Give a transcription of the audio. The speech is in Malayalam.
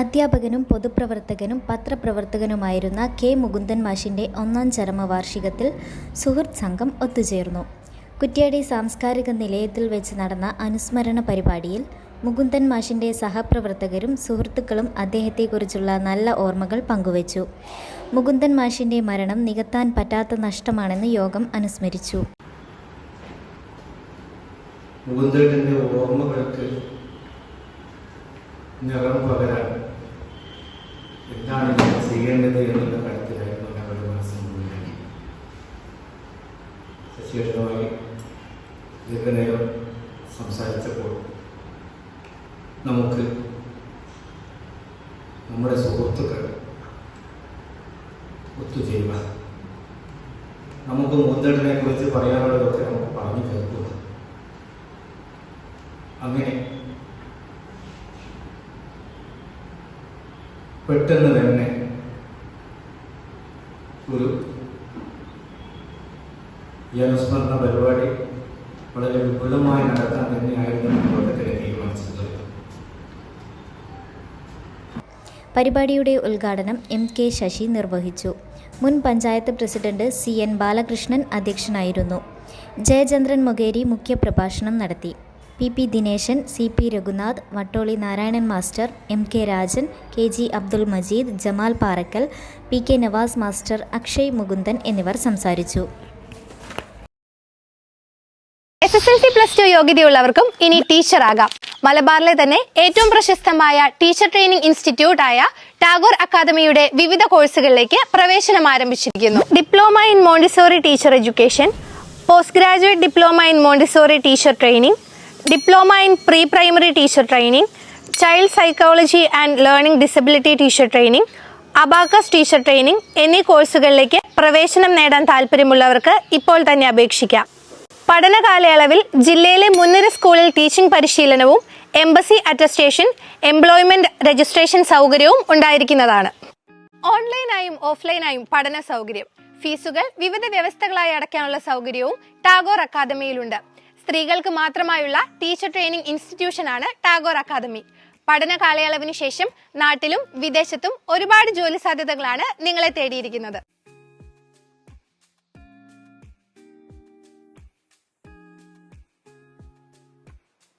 അധ്യാപകനും പൊതുപ്രവർത്തകനും പത്രപ്രവർത്തകനുമായിരുന്ന കെ. മുകുന്ദൻ മാഷിന്റെ ഒന്നാം ചരമവാർഷികത്തിൽ സുഹൃത്ത് സംഘം ഒത്തുചേർന്നു. കുറ്റ്യാടി സാംസ്കാരിക നിലയത്തിൽ വെച്ച് നടന്ന അനുസ്മരണ പരിപാടിയിൽ മുകുന്ദൻ മാഷിന്റെ സഹപ്രവർത്തകരും സുഹൃത്തുക്കളും അദ്ദേഹത്തെക്കുറിച്ചുള്ള നല്ല ഓർമ്മകൾ പങ്കുവച്ചു. മുകുന്ദൻ മാഷിന്റെ മരണം നികത്താൻ പറ്റാത്ത നഷ്ടമാണെന്ന് യോഗം അനുസ്മരിച്ചു. മുകുന്ദന്റെ ഓർമ്മകൾക്ക് നിറം പകരാൻ എന്താണ് ഞാൻ ചെയ്യേണ്ടത് എന്നുള്ള കാര്യത്തിലായിരുന്നു മനസ്സിൽ മുഴുവൻ ശശികേഷനുമായി ദീർഘനേരം സംസാരിച്ചപ്പോൾ നമുക്ക് നമ്മുടെ സുഹൃത്തുക്കൾ ഒത്തുചേരുക. നമുക്ക് മുകുന്ദേട്ടനെ കുറിച്ച് പറയാനുള്ളതൊക്കെ നമുക്ക് പറഞ്ഞു കേൾക്കുക. അങ്ങനെ പെട്ടെന്ന് തന്നെ ഒരു ജനസ്മരണ പരിപാടി വളരെ വിപുലമായി നടത്താൻ തന്നെയായിരുന്നു കൂട്ടത്തിലെ തീരുമാനിച്ചത്. പരിപാടിയുടെ ഉദ്ഘാടനം എം കെ ശശി നിർവഹിച്ചു. മുൻ panchayat president C N Balakrishnan അധ്യക്ഷനായിരുന്നു. ജയചന്ദ്രൻ മൊകേരി മുഖ്യപ്രഭാഷണം നടത്തി. P P Dineshan C P Raghunath Vattoli Narayanan master M K Rajan K G Abdul Majeed Jamal Parakkal P K Navas master Akshay Mukundan എന്നിവർ സംസാരിച്ചു. S S L C plus two യോഗ്യതയുള്ളവർക്കും ഇനി ടീച്ചർ ആകാം മലബാറിലെ തന്നെ ഏറ്റവും പ്രശസ്തമായ ടീച്ചർ ട്രെയിനിംഗ് ഇൻസ്റ്റിറ്റ്യൂട്ട് ആയ ടാഗോർ അക്കാദമിയുടെ വിവിധ കോഴ്സുകളിലേക്ക് പ്രവേശനം ആരംഭിച്ചിരിക്കുന്നു. Diploma in Montessori teacher education post graduate diploma in Montessori teacher training diploma in pre primary teacher training child psychology and learning disability teacher training abacus teacher training എന്നീ കോഴ്സുകളിലേക്ക് പ്രവേശനം നേടാൻ താല്പര്യമുള്ളവർക്ക് ഇപ്പോൾ തന്നെ അപേക്ഷിക്കാം. പഠന കാലയളവിൽ ജില്ലയിലെ മുൻനിര സ്കൂളിൽ ടീച്ചിംഗ് പരിശീലനവും എംബസി അറ്റസ്റ്റേഷൻ എംപ്ലോയ്മെന്റ് രജിസ്ട്രേഷൻ സൗകര്യവും ഉണ്ടായിരിക്കുന്നതാണ്. ഓൺലൈനായും ഓഫ്ലൈനായും പഠന സൗകര്യം ഫീസുകൾ വിവിധ വ്യവസ്ഥകളായി അടയ്ക്കാനുള്ള സൗകര്യവും ടാഗോർ അക്കാദമിയിലുണ്ട്. സ്ത്രീകൾക്ക് മാത്രമായുള്ള ടീച്ചർ ട്രെയിനിംഗ് ഇൻസ്റ്റിറ്റ്യൂഷനാണ് ടാഗോർ അക്കാദമി. പഠന കാലയളവിന് ശേഷം നാട്ടിലും വിദേശത്തും ഒരുപാട് ജോലി സാധ്യതകളാണ് നിങ്ങളെ തേടിയിരിക്കുന്നത്.